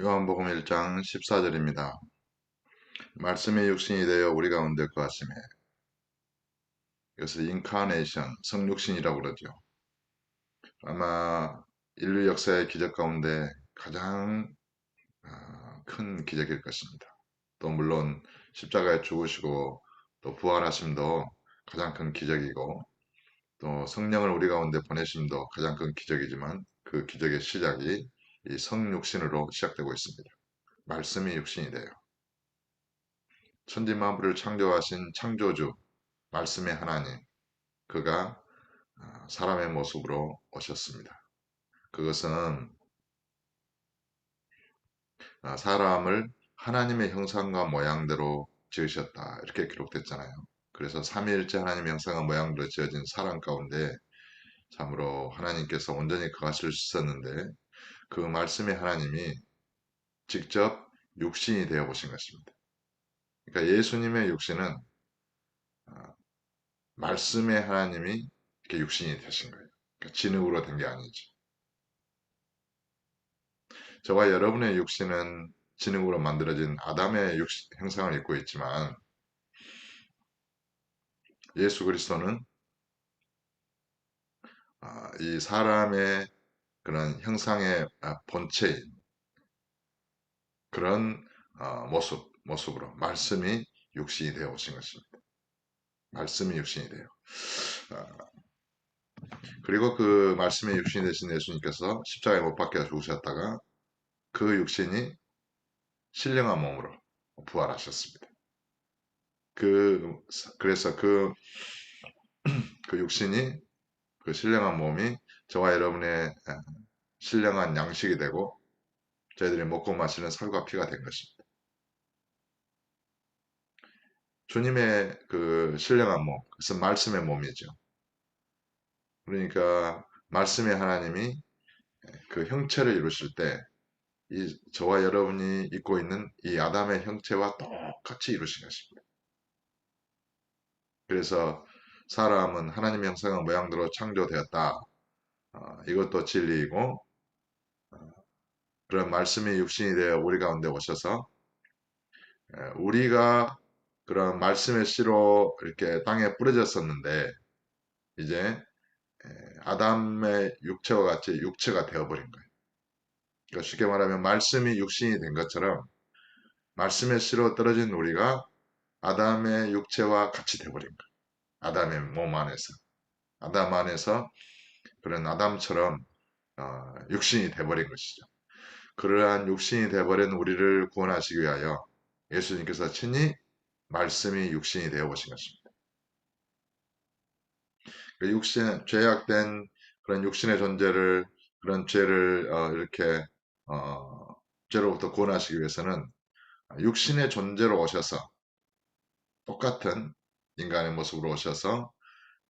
요한복음 1장 14절입니다. 말씀의 육신이 되어 우리 가운데 거하심에 이것을 인카네이션, 성육신이라고 그러죠. 아마 인류 역사의 기적 가운데 가장 어, 큰 기적일 것입니다. 또 물론 십자가에 죽으시고 또 부활하심도 가장 큰 기적이고 또 성령을 우리 가운데 보내심도 가장 큰 기적이지만 그 기적의 시작이 이 성육신으로 시작되고 있습니다. 말씀이 육신이 돼요. 천지 만물을 창조하신 창조주, 말씀의 하나님, 그가 어, 사람의 모습으로 오셨습니다. 그것은 어, 사람을 하나님의 형상과 모양대로 지으셨다. 이렇게 기록됐잖아요. 그래서 삼위일체 하나님의 형상과 모양대로 지어진 사람 가운데 참으로 하나님께서 온전히 거하실 수 있었는데 그 말씀의 하나님이 직접 육신이 되어 보신 것입니다. 그러니까 예수님의 육신은 어, 말씀의 하나님이 이렇게 육신이 되신 거예요. 그러니까 진흙으로 된 게 아니죠. 저와 여러분의 육신은 진흙으로 만들어진 아담의 육신, 형상을 입고 있지만 예수 그리스도는 아, 이 사람의 그런 형상의 아, 본체인 그런 어, 모습, 모습으로 말씀이 육신이 되어 오신 것입니다. 말씀이 육신이 돼요. 아, 그리고 그 말씀의 육신이 되신 예수님께서 십자가에 못 박혀 죽으셨다가 그 육신이 신령한 몸으로 부활하셨습니다. 그 그래서 그, 그 육신이 그 신령한 몸이 저와 여러분의 신령한 양식이 되고 저희들이 먹고 마시는 살과 피가 된 것입니다. 주님의 그 신령한 몸, 그것은 말씀의 몸이죠. 그러니까 말씀의 하나님이 그 형체를 이루실 때 이 저와 여러분이 입고 있는 이 아담의 형체와 똑같이 이루신 것입니다. 그래서 사람은 하나님의 형상과 모양대로 창조되었다. 어, 이것도 진리이고 어, 그런 말씀이 육신이 되어 우리 가운데 오셔서 우리가 그런 말씀의 씨로 이렇게 땅에 뿌려졌었는데 이제 아담의 육체와 같이 육체가 되어버린 거예요. 그러니까 쉽게 말하면 말씀이 육신이 된 것처럼 말씀의 씨로 떨어진 우리가 아담의 육체와 같이 되어버린 거예요. 아담의 몸 안에서. 아담 안에서 그런 아담처럼 어, 육신이 되어버린 것이죠. 그러한 육신이 되어버린 우리를 구원하시기 위하여 예수님께서 친히 말씀이 육신이 되어 보신 것입니다. 그 육신, 죄악된 그런 육신의 존재를, 그런 죄를 어, 이렇게 어, 죄로부터 구원하시기 위해서는 육신의 존재로 오셔서 똑같은 인간의 모습으로 오셔서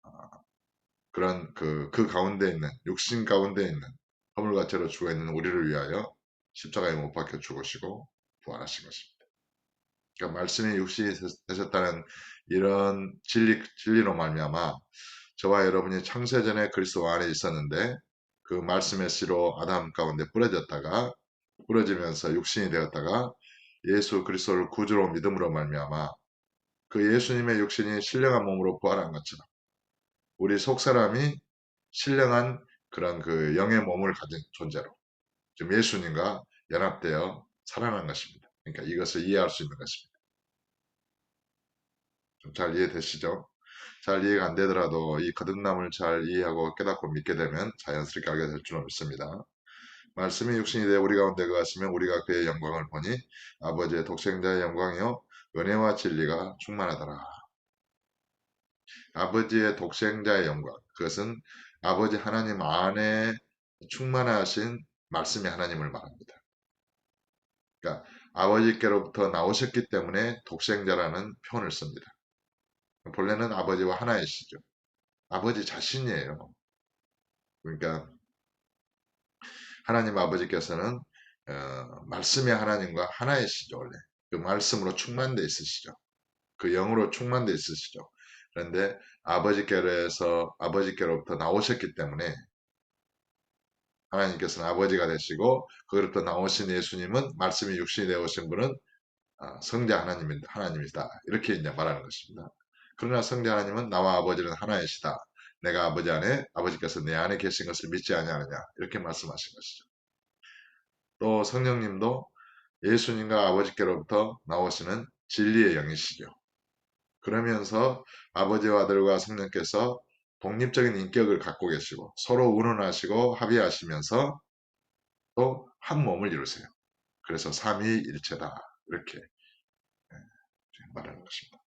어, 그런 그, 그 가운데 있는 육신 가운데 있는 허물과 죄로 죽어 있는 우리를 위하여 십자가에 못 박혀 죽으시고 부활하신 것입니다. 그러니까 말씀이 육신이 되셨다는 이런 진리, 진리로 말미암아 저와 여러분이 창세전에 그리스도 안에 있었는데 그 말씀의 씨로 아담 가운데 뿌려졌다가 뿌려지면서 육신이 되었다가 예수 그리스도를 구주로 믿음으로 말미암아 그 예수님의 육신이 신령한 몸으로 부활한 것처럼 우리 속사람이 신령한 그런 그 영의 몸을 가진 존재로 지금 예수님과 연합되어 살아난 것입니다. 그러니까 이것을 이해할 수 있는 것입니다. 좀 잘 이해되시죠? 잘 이해가 안 되더라도 이 거듭남을 잘 이해하고 깨닫고 믿게 되면 자연스럽게 알게 될 줄은 믿습니다. 말씀이 육신이 되어 우리 가운데 거하시면 우리가 그의 영광을 보니 아버지의 독생자의 영광이요 은혜와 진리가 충만하더라. 아버지의 독생자의 영광 그것은 아버지 하나님 안에 충만하신 말씀의 하나님을 말합니다. 그러니까 아버지께로부터 나오셨기 때문에 독생자라는 표현을 씁니다. 본래는 아버지와 하나이시죠. 아버지 자신이에요. 그러니까 하나님 아버지께서는 어, 말씀의 하나님과 하나이시죠 원래 그 말씀으로 충만되어 있으시죠. 그 영으로 충만되어 있으시죠. 그런데 아버지께로서 아버지께로부터 나오셨기 때문에 하나님께서는 아버지가 되시고 그로부터 나오신 예수님은 말씀이 육신이 되어 오신 분은 아, 성자 하나님입니다. 하나님이다. 이렇게 이제 말하는 것입니다. 그러나 성자 하나님은 나와 아버지는 하나이시다. 내가 아버지 안에 아버지께서 내 안에 계신 것을 믿지 아니하느냐 이렇게 말씀하신 것이죠. 또 성령님도 예수님과 아버지께로부터 나오시는 진리의 영이시죠. 그러면서 아버지와 아들과 성령께서 독립적인 인격을 갖고 계시고 서로 운운하시고 합의하시면서 또 한 몸을 이루세요. 그래서 삼위일체다 이렇게 예, 말하는 것입니다.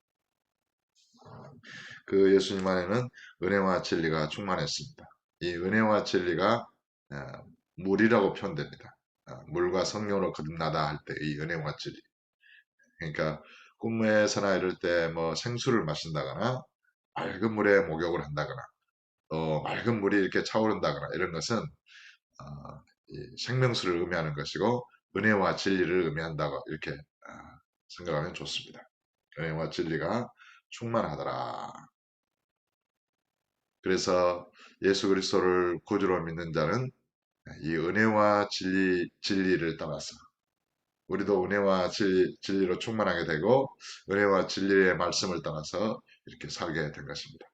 그 예수님 안에는 은혜와 진리가 충만했습니다. 이 은혜와 진리가 어, 물이라고 표현됩니다. 어, 물과 성령으로 거듭나다 할 때 이 은혜와 진리. 그러니까 꿈에서나 이럴 때 뭐 생수를 마신다거나 맑은 물에 목욕을 한다거나 또 맑은 물이 이렇게 차오른다거나 이런 것은 어, 생명수를 의미하는 것이고 은혜와 진리를 의미한다고 이렇게 어, 생각하면 좋습니다. 은혜와 진리가 충만하더라. 그래서 예수 그리스도를 구주로 믿는 자는 이 은혜와 진리, 진리를 따라서 우리도 은혜와 진리, 진리로 충만하게 되고 은혜와 진리의 말씀을 따라서 이렇게 살게 된 것입니다.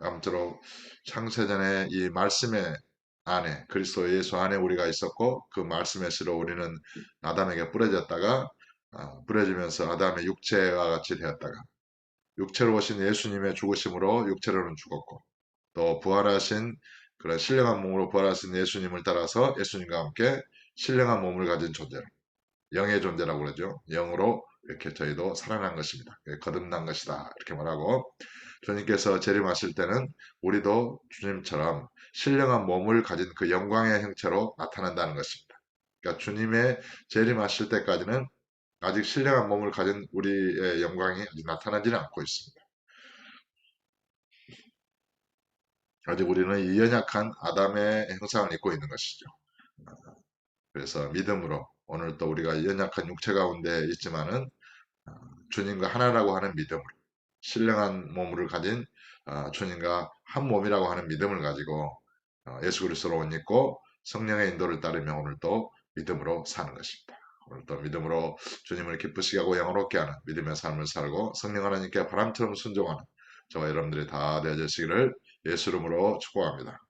아무쪼록 창세전에 이 말씀의 안에 그리스도 예수 안에 우리가 있었고 그 말씀의 씨로 우리는 아담에게 뿌려졌다가 어, 뿌려지면서 아담의 육체와 같이 되었다가 육체로 오신 예수님의 죽으심으로 육체로는 죽었고 또 부활하신 그런 신령한 몸으로 부활하신 예수님을 따라서 예수님과 함께 신령한 몸을 가진 존재로 영의 존재라고 그러죠. 영으로 이렇게 저희도 살아난 것입니다. 거듭난 것이다. 이렇게 말하고 주님께서 재림하실 때는 우리도 주님처럼 신령한 몸을 가진 그 영광의 형체로 나타난다는 것입니다. 그러니까 주님의 재림하실 때까지는 아직 신령한 몸을 가진 우리의 영광이 아직 나타나지는 않고 있습니다. 아직 우리는 이 연약한 아담의 형상을 입고 있는 것이죠. 그래서 믿음으로 오늘 또 우리가 연약한 육체 가운데 있지만은 어, 주님과 하나라고 하는 믿음으로 신령한 몸을 가진 어, 주님과 한 몸이라고 하는 믿음을 가지고 어, 예수 그리스도로 옷 입고 성령의 인도를 따르며 오늘 또 믿음으로 사는 것입니다. 오늘 또 믿음으로 주님을 기쁘시게 하고 영원롭게 하는 믿음의 삶을 살고 성령 하나님께 바람처럼 순종하는 저와 여러분들이 다 되어지시기를 예수 이름으로 축복합니다.